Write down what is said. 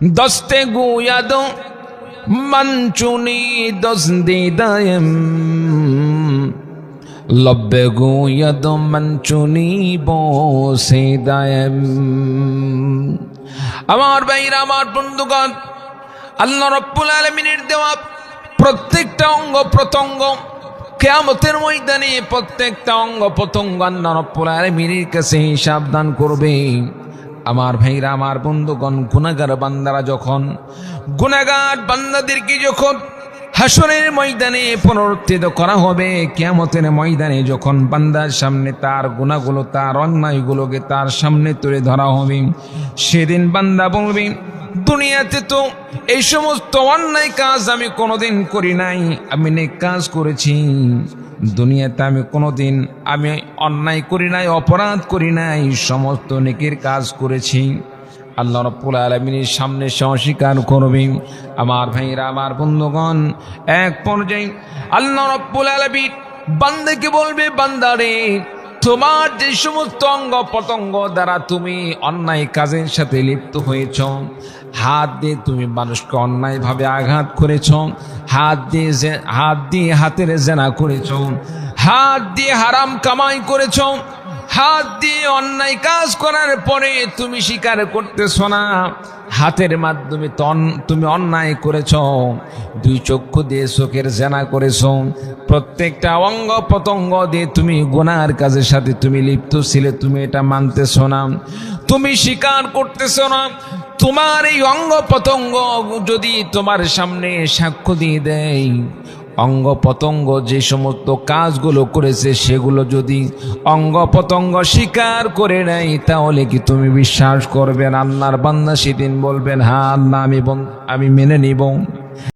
দস্তে গুয়াদ মঞ্চুনি দস দিদায়ম লব্বে গুয়াদ মঞ্চুনি বসে দায়ম। আমার ভাইরা, আমার বন্ধুগণ, আল্লাহ রব্বুল আলমিনের দেওয়া প্রত্যেকটা অঙ্গ প্রত্যঙ্গ কেয়ামতের ময়দানে প্রত্যেকটা অঙ্গ প্রত্যঙ্গ আল্লাহ রব্বুল আলমিনের কাছে হিসাব দান করবে। আমার ভাইরা, আমার বন্ধুগণ গুণাগার বান্দারা যখন গুণাগার বান্দাদেরকে যখন হাসনের ময়দানে পুনরুত্থিত করা হবে, কেয়ামতের ময়দানে যখন বান্দার সামনে তার গুণাগুলো তার অন্যায়গুলোকে তার সামনে তুলে ধরা হবে, সেদিন বান্দা বলবে, দুনিয়াতে তো এই সমস্ত অন্যায় কাজ আমি কোনোদিন করি নাই, আমি নেক কাজ করেছি। দুনিয়াতে আমি কোনোদিন আমি অন্যায় করি নাই, অপরাধ করি নাই, সমস্ত নেকের কাজ করেছি। আল্লাহ রব্বুল আলমিনের সামনে সে অস্বীকার করবে আমার ভাইরা আমার বন্ধুগণ, এক পর্যায়ে আল্লাহ রব্বুল আলমিন বান্দাকে বলবে, বান্দারে তোমার যে সমস্ত অঙ্গ পতঙ্গ দ্বারা তুমি অন্যায় কাজের সাথে লিপ্ত হয়েছ, হাত দিয়ে তুমি মানুষকে অন্যায়ভাবে আঘাত করেছ, হাত দিয়ে হাত দিয়ে হাতের জেনা করেছ, হাত দিয়ে হারাম কামাই করেছ হাত দিয়ে অন্যায় কাজ করার পরে তুমি স্বীকার করতেছ না। হাতের মাধ্যমে তুমি অন্যায় করেছ। দুই চক্ষু দিয়ে চোখের জেনা করেছ। প্রত্যেকটা অঙ্গ প্রত্যঙ্গ দিয়ে তুমি গুনার কাজের সাথে তুমি লিপ্ত ছিলে, তুমি এটা মানতেছ না। তুমি স্বীকার করতেছ না। তোমার এই অঙ্গ প্রত্যঙ্গ যদি তোমার সামনে সাক্ষ্য দিয়ে দেয় অঙ্গ পতঙ্গ যে সমস্ত কাজগুলো করেছে, সেগুলো যদি অঙ্গ পতঙ্গ স্বীকার করে নেয়, তাহলে কি তুমি বিশ্বাস করবেন আল্লাহর বান্দা সেদিন বলবেন হ্যাঁ আল্লাহ, আমি আমি মেনে নিব।